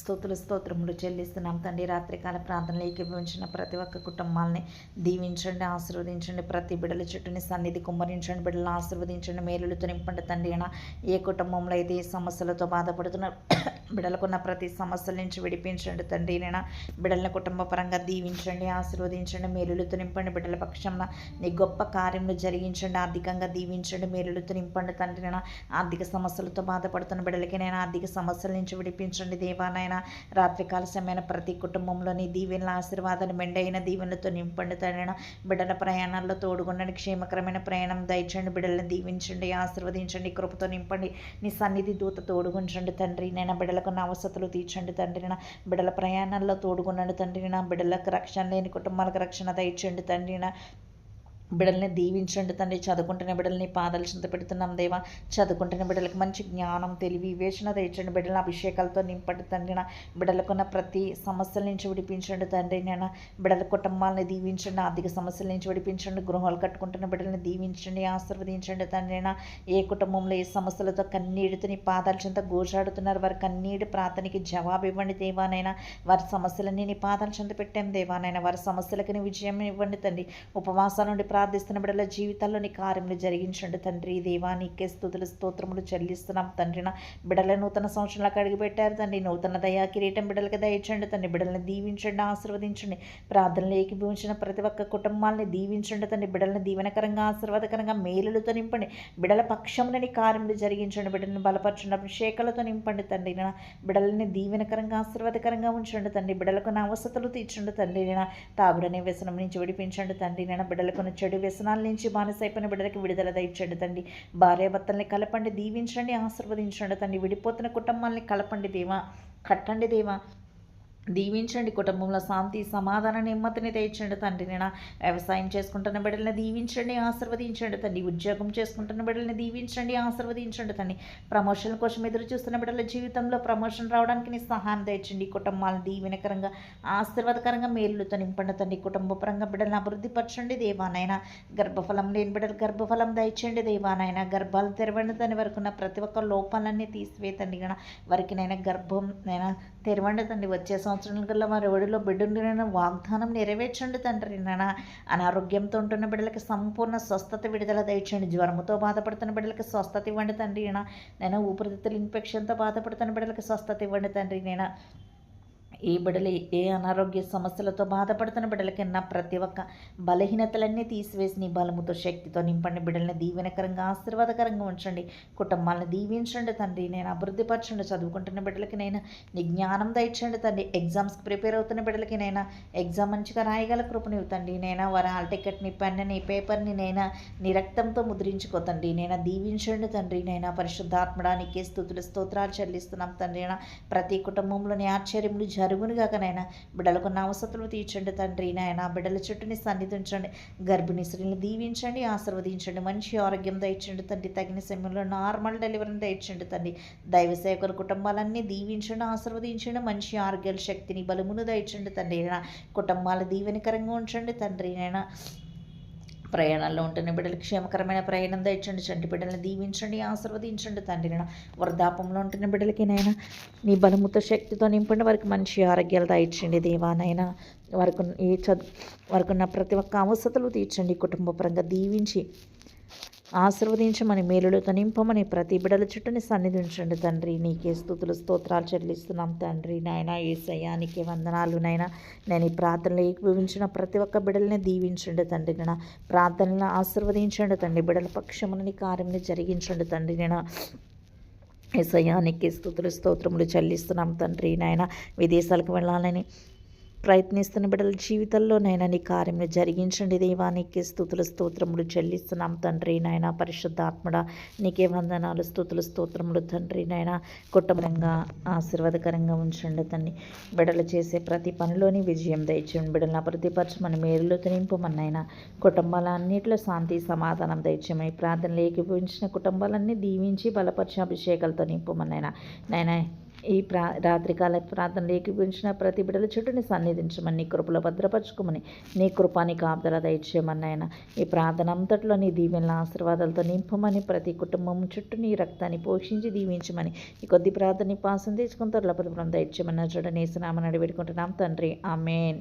స్తోతుల స్తోత్రములు చెల్లిస్తున్నాం తండ్రి. రాత్రికాల ప్రార్థనలు ఏకీభవించిన ప్రతి ఒక్క కుటుంబాలని దీవించండి ఆశీర్వదించండి. ప్రతి బిడ్డల చుట్టూని సన్నిధి కుమ్మరించండి. బిడ్డలను ఆశీర్వదించండి. మేలులతో నింపండి తండ్రి అయినా ఏ కుటుంబంలో అయితే ఏ సమస్యలతో బాధపడుతున్న బిడ్డలకున్న ప్రతి సమస్యల నుంచి విడిపించండి తండ్రి అయినా బిడలని కుటుంబ పరంగా దీవించండి ఆశీర్వదించండి. మేలులతో నింపండి బిడ్డల పక్షంన నీ గొప్ప కార్యములు జరిగించండి. ఆర్థికంగా దీవించండి. మేలులతో నింపండి తండ్రి అయినా ఆర్థిక సమస్యలతో బాధపడుతున్న బిడ్డలకి నేను ఆర్థిక సమస్యల నుంచి విడిపించండి. దేవానాయన రాత్రికాల సమయమైన ప్రతి కుటుంబంలోని దీవెనల ఆశీర్వాదాన్ని మెండైన దీవెనలతో నింపండి తండ్రిన. బిడ్డల ప్రయాణాల్లో తోడుగుండండి క్షేమకరమైన ప్రయాణం దయచండి బిడ్డలను దీవించండి ఆశీర్వదించండి కృపతో నింపండి. నీ సన్నిధి దూత తోడుగుంచండి తండ్రి నేను బిడ్డలకు నా అవసరతలు తీర్చండి తండ్రి నా బిడ్డల ప్రయాణాల్లో తోడుగుండండి తండ్రి నా బిడ్డలకు రక్షణ లేని కుటుంబాలకు రక్షణ దయచండి తండ్రి బిడల్ని దీవించండి తండ్రి. చదువుకుంటున్న బిడ్డల్ని పాదాలు చింత పెడుతున్నాం దేవా. చదువుకుంటున్న బిడ్డలకు మంచి జ్ఞానం తెలివి వివేచన తెచ్చండి బిడ్డల అభిషేకాలతో నింపండి తండ్రి నా బిడ్డలకున్న ప్రతి సమస్యల నుంచి విడిపించండి తండ్రి నేను బిడ్డల కుటుంబాలని దీవించండి ఆర్థిక సమస్యల నుంచి విడిపించండి. గృహాలు కట్టుకుంటున్న బిడ్డల్ని దీవించండి ఆశీర్వదించండి తండ్రి నా ఏ కుటుంబంలో ఏ సమస్యలతో కన్నీడితో నీ పాదాల చింత గోజాడుతున్నారు వారి కన్నీడి ప్రార్థనకి జవాబు ఇవ్వండి దేవానైనా వారి సమస్యలన్నీ నీ పాదాల చింత పెట్టాం దేవానైనా వారి సమస్యలకి విజయం ఇవ్వండి తండ్రి. ఉపవాసాల నుండి ప్రా బిడ్డల జీవితాల్లోని కార్యములు జరిగించండి తండ్రి. దేవా నీకే స్థుతులు స్తోత్రములు చెల్లిస్తున్నాం. తండ్రిన బిడ్డల నూతన సంవత్సరంలోకి అడుగుపెట్టారు తండ్రి. నూతన దయా కిరీటం బిడ్డలకి దయచండి తండ్రి. బిడ్డల్ని దీవించండి ఆశీర్వదించండి. ప్రార్థనలు ఏకీభవించిన ప్రతి ఒక్క కుటుంబాలని దీవించండి తండ్రి. బిడ్డల్ని దీవెనకరంగా ఆశీర్వాదకరంగా మేలులతో నింపండి. బిడ్డల పక్షములని కార్యములు జరిగించండి. బిడ్డలను బలపరచండి అభిషేకాలతో నింపండి తండ్రి. నా బిడ్డల్ని దీవెనకరంగా ఆశీర్వాదకరంగా ఉంచండి తండ్రి. బిడ్డలకు నా అవసతలు తీర్చండి తండ్రి. నా తాగుడనే వ్యసనం నుంచి విడిపించండి తండ్రి. నేను బిడ్డలకు చెడు వ్యసనాల నుంచి బానిసైపోయిన బిడ్డలకి విడుదల దయచండి తండ్రి. భార్యాభర్తల్ని కలపండి దీవించండి ఆశీర్వదించండి తండ్రి. విడిపోతున్న కుటుంబాలని కలపండి దేవా. కట్టండి దేవా. దీవించండి. కుటుంబంలో శాంతి సమాధాన నెమ్మదిని తెచ్చండి తండ్రి. నేను వ్యవసాయం చేసుకుంటున్న బిడ్డల్ని దీవించండి ఆశీర్వదించండి తండ్రి. ఉద్యోగం చేసుకుంటున్న బిడ్డల్ని దీవించండి ఆశీర్వదించండి తండ్రి. ప్రమోషన్ కోసం ఎదురు చూస్తున్న బిడ్డల జీవితంలో ప్రమోషన్ రావడానికి నీ సహాయం తెచ్చండి కుటుంబాలను దీవెనకరంగా ఆశీర్వాదకరంగా మేలులతో నింపండి తండ్రి. కుటుంబ పరంగా బిడ్డలను అభివృద్ధి పరచండి. దేవానైనా గర్భఫలం లేని బిడ్డలు గర్భఫలం దయచండి దేవానైనా గర్భాలు తెరవండి దాని వరకు ఉన్న ప్రతి ఒక్క లోపాలన్నీ తీసివేతండి గన వారికి నైనా గర్భం నైనా తెరవండి తండ్రి. వచ్చే సంవత్సరం కల్లా వారి ఒడిలో బిడ్డుండిన వాగ్దానం నెరవేర్చండి తండ్రి నాన్న. అనారోగ్యంతో ఉంటున్న బిడ్డలకి సంపూర్ణ స్వస్థత విడుదల దయచండి జ్వరముతో బాధపడుతున్న బిడ్డలకి స్వస్థత ఇవ్వండి తండ్రి నేను ఊపిరితిత్తుల ఇన్ఫెక్షన్తో బాధపడుతున్న బిడ్డలకి స్వస్థత ఇవ్వండి తండ్రి నేను ఏ బిడ్డలు ఏ అనారోగ్య సమస్యలతో బాధపడుతున్న బిడ్డలకి నా ప్రతి ఒక్క బలహీనతలన్నీ తీసివేసి నీ బలముతో శక్తితో నింపండి. బిడ్డల్ని దీవెనకరంగా ఆశీర్వాదకరంగా ఉంచండి. కుటుంబాలను దీవించండి తండ్రి. నేను అభివృద్ధిపరచండి చదువుకుంటున్న బిడ్డలకి నేను నీ జ్ఞానం దయచండి తండ్రి. ఎగ్జామ్స్కి ప్రిపేర్ అవుతున్న బిడ్డలకి నేను ఎగ్జామ్ మంచిగా రాయగల కృపని తండ్రి. నేను వారి హాల్ టికెట్ని పెన్ని పేపర్ని నేను నీ రక్తంతో ముద్రించుకో తండ్రి. నేను దీవించండి తండ్రి. నేను పరిశుద్ధాత్మడానికి స్థుతులు స్తోత్రాలు చెల్లిస్తున్నాం తండ్రి. నా ప్రతి కుటుంబంలోని ఆశ్చర్యములు జరుగునుగాక నాయన బిడ్డలకు అవసరతలు తీర్చండి తండ్రి నాయన. బిడ్డల చుట్టూని సన్నిధించండి. గర్భిణీ స్త్రీని దీవించండి. ఆశీర్వదించండి. మంచి ఆరోగ్యం దయచండి తండ్రి. తగిన సమయంలో నార్మల్ డెలివరీని దయచండి తండ్రి. దైవ సేవకుల కుటుంబాలన్నీ దీవించండి ఆశీర్వదించండి. మంచి ఆరోగ్యాల శక్తిని బలమును దయచండి తండ్రి నాయన. కుటుంబాలు దీవెనకరంగా ఉంచండి తండ్రి నాయన. ప్రయాణాల్లో ఉంటున్న బిడ్డలు క్షేమకరమైన ప్రయాణం దయచండి చంటి బిడ్డలను దీవించండి ఆశీర్వదించండి తండ్రి నేను వృద్ధాపంలో ఉంటున్న బిడ్డలకి నైనా నీ బలముతో శక్తితో నింపండి వారికి మంచి ఆరోగ్యాలు దాయించండి దేవానైనా వారికి ఏ చదువు వారికి ఉన్న ప్రతి ఒక్క అవసరతలు తీర్చండి కుటుంబ పరంగా దీవించి ఆశీర్వదించమని మేలులతో నింపమని ప్రతి బిడల చుట్టూని సన్నిధించండి తండ్రి. నీకే స్థుతులు స్తోత్రాలు చెల్లిస్తున్నాం తండ్రి. నాయన ఏసయ్యా నీకే వందనాలు నాయన. నేను ఈ ప్రార్థనలు ఏకీభవించిన ప్రతి ఒక్క బిడల్ని దీవించండి తండ్రి నేను ప్రార్థనలను ఆశీర్వదించండి తండ్రి. బిడల పక్షములని కార్యంని జరిగించండి తండ్రి నేను ఏసయ్యానికి స్థుతులు స్తోత్రములు చెల్లిస్తున్నాం తండ్రి నాయన. విదేశాలకు వెళ్ళాలని ప్రయత్నిస్తున్న బిడ్డల జీవితంలో నైనా నీ కార్యములు జరిగించండి దేవా. నీకే స్థుతుల స్తోత్రములు చెల్లిస్తున్నాం తండ్రి నాయన. పరిశుద్ధాత్మడ నీకే వందనాలు స్థుతుల స్తోత్రములు తండ్రి నాయన. కుటుంబంగా ఆశీర్వాదకరంగా ఉంచండి తండ్రి బిడ్డలు చేసే ప్రతి పనిలోని విజయం దయచేయండి బిడ్డలను అభివృద్ధిపరచమని మేలులో కుటుంబాల కుటుంబాలన్నింటిలో శాంతి సమాధానం దయచేయమని ప్రార్థనలు ఏకీభవించిన కుటుంబాలన్నీ దీవించి బలపరిచిన అభిషేకాలతో నింపమన్నైనా నాయన ఈ ప్రా రాత్రికాల ప్రార్థనలు ఏకీపించిన ప్రతి బిడ్డల చుట్టూని సన్నిధించమని నీ కృపలో భద్రపరచుకోమని నీ కృపాని కాపుదల దయచేయమని ఆయన ఈ ప్రార్థన అంతట్లో నీ దీవెనల ఆశీర్వాదాలతో నింపమని ప్రతి కుటుంబం చుట్టూ నీ రక్తాన్ని పోషించి దీవించమని ఈ కొద్ది ప్రార్థన పాసం తీసుకుని త్వరలో దయచేయమని చూడని వేసినామని అడిగి పెట్టుకుంటున్నాం. తండ్రి ఆమెన్.